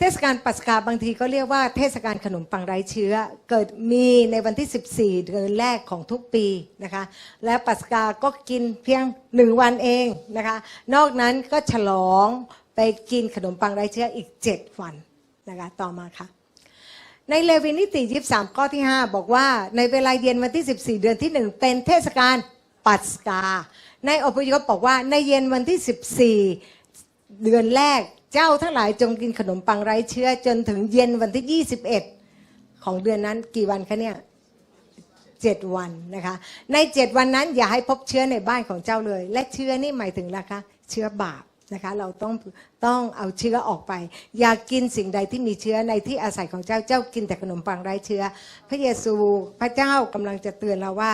เทศกาลปัสกาบางทีก็เรียกว่าเทศกาลขนมปังไร้เชื้อ เกิดมีในวันที่ 14 เดือนแรกของทุกปีนะคะ และปัสกาก็กินเพียงหนึ่งวันเองนะคะ นอกนั้นก็ฉลองไปกินขนมปังไร้เชื้ออีก 7 วันนะคะต่อมาค่ะ ในเลวีนิติ23ข้อที่ 5 บอกว่าในเวลาเย็นวันที่ 14 เดือนที่ 1 เป็นเทศกาลปัสกา ในอพยพบอกว่าในเย็นวันที่ 14 เดือนแรก เจ้าทั้งหลายจงกินขนมปังไร้เชื้อ จนถึงเย็นวันที่ 21 ของเดือนนั้นกี่วันคะเนี่ยเจ็ดวันนะคะ ในเจ็ดวันนั้นอย่าให้พบเชื้อในบ้านของเจ้าเลย และเชื้อนี่หมายถึงอะไรคะเชื้อบาปนะคะเราต้องต้องเอาเชื้อออกไป อย่ากินสิ่งใดที่มีเชื้อในที่อาศัยของเจ้าเจ้ากินแต่ขนมปังไร้เชื้อ พระเยซูพระเจ้ากำลังจะเตือนเราว่า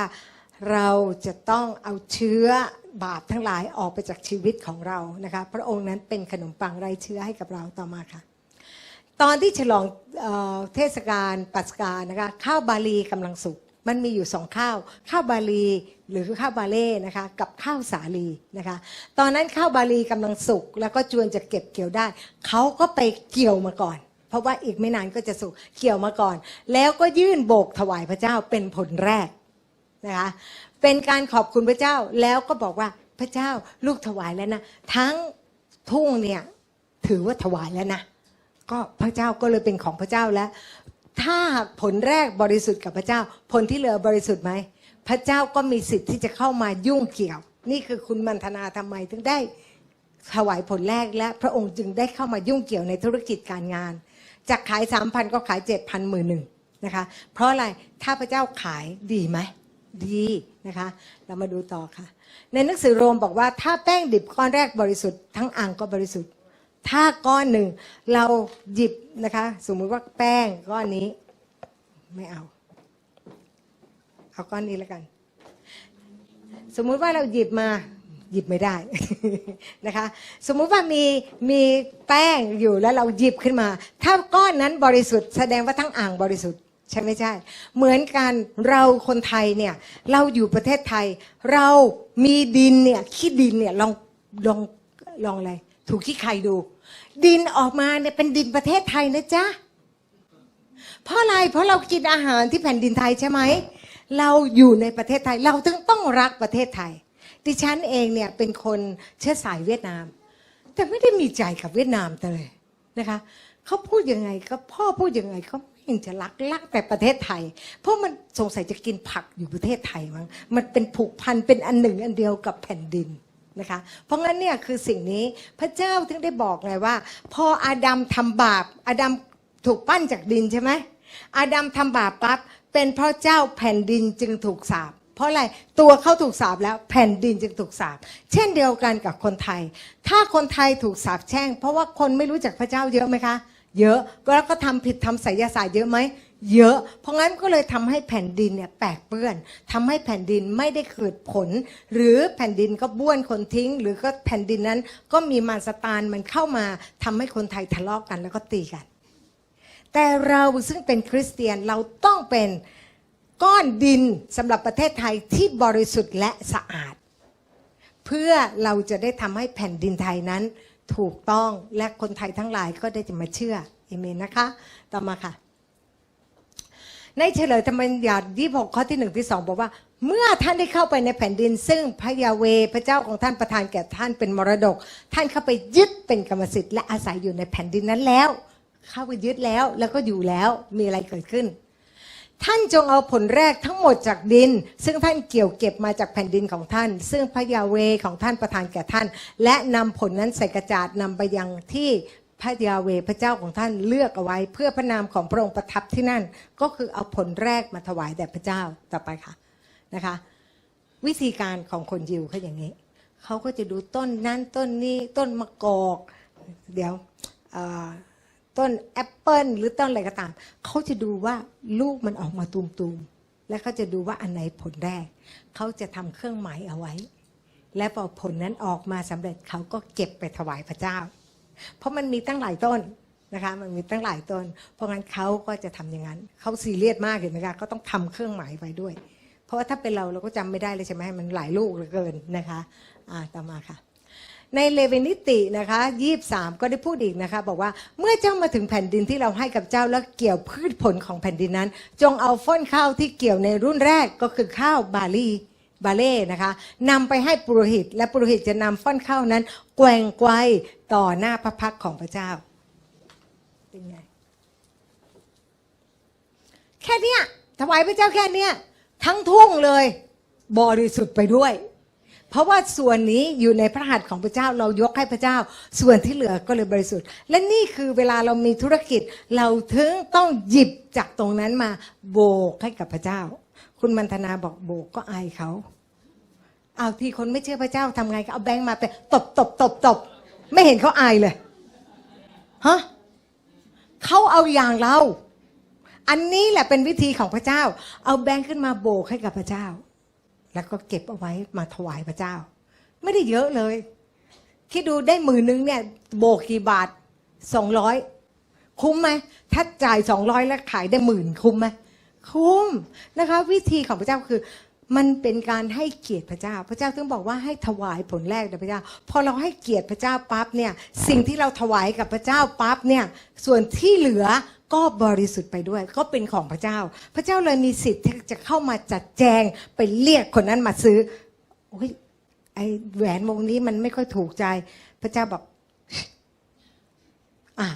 เราจะต้องเอาเชื้อ บาปทั้งหลายออกไปจากชีวิตของเรานะคะพระองค์นั้นเป็นขนมปังไร้เชื้อให้กับเราต่อมาค่ะ ตอนที่ฉลองเออเทศกาลปัสกานะคะข้าวบาลีกำลังสุกมันมีอยู่สองข้าว ข้าวบาลีหรือข้าวบาเล่นะคะกับข้าวสาลีนะคะตอนนั้นข้าวบาลีกำลังสุกแล้วก็จวนจะเก็บเกี่ยวได้ เขาก็ไปเกี่ยวมาก่อน เพราะว่าอีกไม่นานก็จะสุกเกี่ยวมาก่อน แล้วก็ยื่นโบกถวายพระเจ้าเป็นผลแรกนะคะ เป็นการขอบคุณพระเจ้าแล้วก็บอกว่าพระเจ้าลูกถวายแล้วนะ ทั้งทุ่งเนี่ยถือว่าถวายแล้วนะ ก็พระเจ้าก็เลยเป็นของพระเจ้าแล้ว ถ้าผลแรกบริสุทธิ์กับพระเจ้า ผลที่เหลือบริสุทธิ์ไหมพระเจ้าก็มีสิทธิ์ที่จะเข้ามายุ่งเกี่ยว นี่คือคุณมันธนาทำไมถึงได้ถวายผลแรกและพระองค์จึงได้เข้ามายุ่งเกี่ยวในธุรกิจการงานจากขายสามพันก็ขายเจ็ดพันหมื่นหนึ่งนะคะ เพราะอะไรถ้าพระเจ้าขายดีไหม ดีนะคะ เรามาดูต่อค่ะ ในหนังสือโรมบอกว่า ถ้าแป้งดิบก้อนแรกบริสุทธิ์ทั้งอ่างก็บริสุทธิ์ ถ้าก้อนหนึ่งเราหยิบนะคะ สมมุติว่าแป้งก้อนนี้ ไม่เอา เอาก้อนนี้แล้วกัน สมมุติว่าเราหยิบมาหยิบไม่ได้นะคะ สมมุติว่ามีมีแป้งอยู่แล้วเราหยิบขึ้นมา ถ้าก้อนนั้นบริสุทธิ์แสดงว่าทั้งอ่างบริสุทธิ์ ใช่ไม่ใช่ เหมือนกันเราคนไทยเนี่ย เราอยู่ประเทศไทย เรามีดินเนี่ยขี้ดินเนี่ยลองลองลองอะไรถูกขี้ใครดู ดินออกมาเนี่ยเป็นดินประเทศไทยนะจ๊ะเพราะอะไรเพราะเรากินอาหารที่แผ่นดินไทยใช่ไหมเราอยู่ในประเทศไทย เราถึงต้องรักประเทศไทย ดิฉันเองเนี่ยเป็นคนเชื้อสายเวียดนาม แต่ไม่ได้มีใจกับเวียดนามเลยนะคะเขาพูดยังไงก็พ่อพูดยังไงก็ไม่ เห็นจะรักรักแต่ประเทศไทย เพราะมันสงสัยจะกินผักอยู่ประเทศไทยมั้งมันเป็นผูกพันเป็นอันหนึ่งอันเดียวกับแผ่นดินนะคะ เพราะงั้นเนี่ยคือสิ่งนี้พระเจ้าถึงได้บอกไงว่า พออาดัมทำบาป อาดัมถูกปั้นจากดินใช่ไหมอาดัมทำบาปปั๊บเป็นเพราะเจ้าแผ่นดินจึงถูกสาปเพราะอะไรตัวเขาถูกสาปแล้วแผ่นดินจึงถูกสาปเช่นเดียวกันกับคนไทย ถ้าคนไทยถูกสาปแช่ง เพราะว่าคนไม่รู้จักพระเจ้าเยอะไหมคะ เยอะแล้วก็ทำผิดทำไสยศาสตร์เยอะไหมเยอะ เพราะงั้นก็เลยทำให้แผ่นดินเนี่ยแปกเปื้อนทำให้แผ่นดินไม่ได้เกิดผล หรือแผ่นดินก็บ้วนคนทิ้ง หรือก็แผ่นดินนั้นก็มีมารสตานมันเข้ามาทำให้คนไทยทะเลาะกกันแล้วก็ตีกัน แต่เราซึ่งเป็นคริสเตียนเราต้องเป็นก้อนดินสำหรับประเทศไทยที่บริสุทธิ์และสะอาด เพื่อเราจะได้ทำให้แผ่นดินไทยนั้น ถูกต้องและคนไทยทั้งหลายก็ได้จะมาเชื่อเอเมนนะคะ ต่อมาค่ะ ในเฉลยธรรมบัญญัติ26ข้อที่1ที่2บอกว่า เมื่อท่านได้เข้าไปในแผ่นดิน ซึ่งพระยาเวพระเจ้าของท่านประทานแก่ท่านเป็นมรดก ท่านเข้าไปยึดเป็นกรรมสิทธิ์และอาศัยอยู่ในแผ่นดินนั้นแล้ว เข้าไปยึดแล้วแล้วก็อยู่แล้วมีอะไรเกิดขึ้น ท่านจงเอาผลแรกทั้งหมดจากดิน ซึ่งท่านเกี่ยวเก็บมาจากแผ่นดินของท่าน ซึ่งพระยาเวของท่านประทานแก่ท่าน และนำผลนั้นใส่กระจาดนำไปยังที่พระยาเวพระเจ้าของท่านเลือกเอาไว้ เพื่อพระนามของพระองค์ประทับที่นั่น ก็คือเอาผลแรกมาถวายแด่พระเจ้าต่อไปค่ะนะคะ วิธีการของคนยิวเขาอย่างนี้เขาก็จะดูต้นนั้นต้นนี้ต้นมะกอก เดี๋ยวอ ต้นแอปเปิลหรือต้นอะไรก็ตาม เขาจะดูว่าลูกมันออกมาตูมๆ และเขาจะดูว่าอันไหนผลแรก เขาจะทำเครื่องหมายเอาไว้ และพอผลนั้นออกมาสำเร็จเขาก็เก็บไปถวายพระเจ้า เพราะมันมีตั้งหลายต้นนะคะ มันมีตั้งหลายต้น เพราะงั้นเขาก็จะทำอย่างนั้น เขาซีเรียสมากเห็นไหมคะเขาต้องทำเครื่องหมายไว้ด้วย เพราะว่าถ้าเป็นเราเราก็จำไม่ได้เลยใช่ไหมมันหลายลูกเหลือเกินนะคะ อ่าต่อมาค่ะ ในเลเวนิตินะคะยี่สามก็ได้พูดอีกนะคะ บอกว่าเมื่อเจ้ามาถึงแผ่นดินที่เราให้กับเจ้าแล้วเกี่ยวพืชผลของแผ่นดินนั้น จงเอาฟ้อนข้าวที่เกี่ยวในรุ่นแรกก็คือข้าวบาลีบาเล่นะคะนำไปให้ปุโรหิต และปุโรหิตจะนำฟ้อนข้าวนั้น แกว่งไกวต่อหน้าพระพักของพระเจ้าเป็นไงแค่เนี้ยถวายพระเจ้าแค่เนี้ยทั้งทุ่งเลย บริสุทธิ์ไปด้วย เพราะว่าส่วนนี้อยู่ในพระหัตถ์ของพระเจ้าเรายกให้พระเจ้า ส่วนที่เหลือก็เลยบริสุทธิ์ และนี่คือเวลาเรามีธุรกิจ เราถึงต้องหยิบจากตรงนั้นมาโบกให้กับพระเจ้า คุณมันธนาบอกโบกก็อายเขาเอาที่คนไม่เชื่อพระเจ้าทำไงก็เอาแบงค์มาไปตบตบตบตบไม่เห็นเขาอายเลยฮะเขาเอาอย่างเรา อันนี้แหละเป็นวิธีของพระเจ้า เอาแบงค์ขึ้นมาโบกให้กับพระเจ้า แล้วก็เก็บเอาไว้มาถวายพระเจ้า ไม่ได้เยอะเลย คิดดูได้หมื่นนึงเนี่ย โบกกี่บาทสองร้อยคุ้มไหมถ้าจ่ายสองร้อยแล้วขายได้หมื่นคุ้มไหมคุ้มนะคะ วิธีของพระเจ้าคือ มันเป็นการให้เกียรติพระเจ้า พระเจ้าถึงบอกว่าให้ถวายผลแรกแด่พระเจ้า พอเราให้เกียรติพระเจ้าปั๊บเนี่ย สิ่งที่เราถวายกับพระเจ้าปั๊บเนี่ย ส่วนที่เหลือ ก็บริสุทธิ์ไปด้วย ก็เป็นของพระเจ้า พระเจ้าเลยมีสิทธิ์ที่จะเข้ามาจัดแจงไปเรียกคนนั้นมาซื้อโอ้ยไอแหวนวงนี้มันไม่ค่อยถูกใจ พระเจ้าบอกอ่า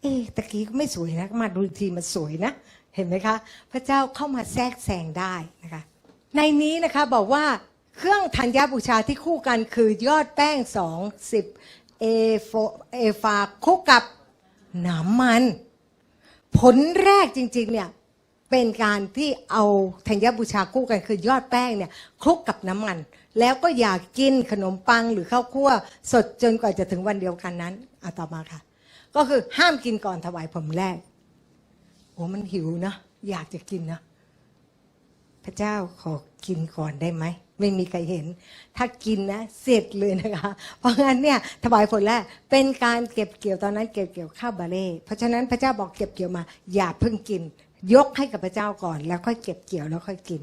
เอ๊ตะกี้ก็ไม่สวยนะมาดูอีกทีมันสวยนะ เห็นไหมคะ พระเจ้าเข้ามาแทรกแซงได้นะคะ ในนี้นะคะบอกว่าเครื่องธัญญบูชาที่คู่กันคือยอดแป้งสองสิบเอโฟเอฟาคลุกกับน้ำมัน ผลแรกจริง ๆ เนี่ย เป็นการที่เอาธัญบูชาคู่กันคือยอดแป้งเนี่ยคลุกกับน้ำมัน แล้วก็อยากกินขนมปังหรือข้าวคั่ว สดจนกว่าจะถึงวันเดียวกันนั้นเอาต่อมาค่ะ ก็คือห้ามกินก่อนถวายผมแรกโอ้มันหิวนะ อยากจะกินนะ พระเจ้าขอกินก่อนได้ไหม ไม่มีใครเห็น ถ้ากินนะเสร็จเลยนะคะ เพราะงั้นเนี่ยถวายผลแรกเป็นการเก็บเกี่ยวตอนนั้นเก็บเกี่ยวข้าวบาเล่เพราะฉะนั้นพระเจ้าบอกเก็บเกี่ยวมา อย่าเพิ่งกิน ยกให้กับพระเจ้าก่อน แล้วค่อยเก็บเกี่ยวแล้วค่อยกิน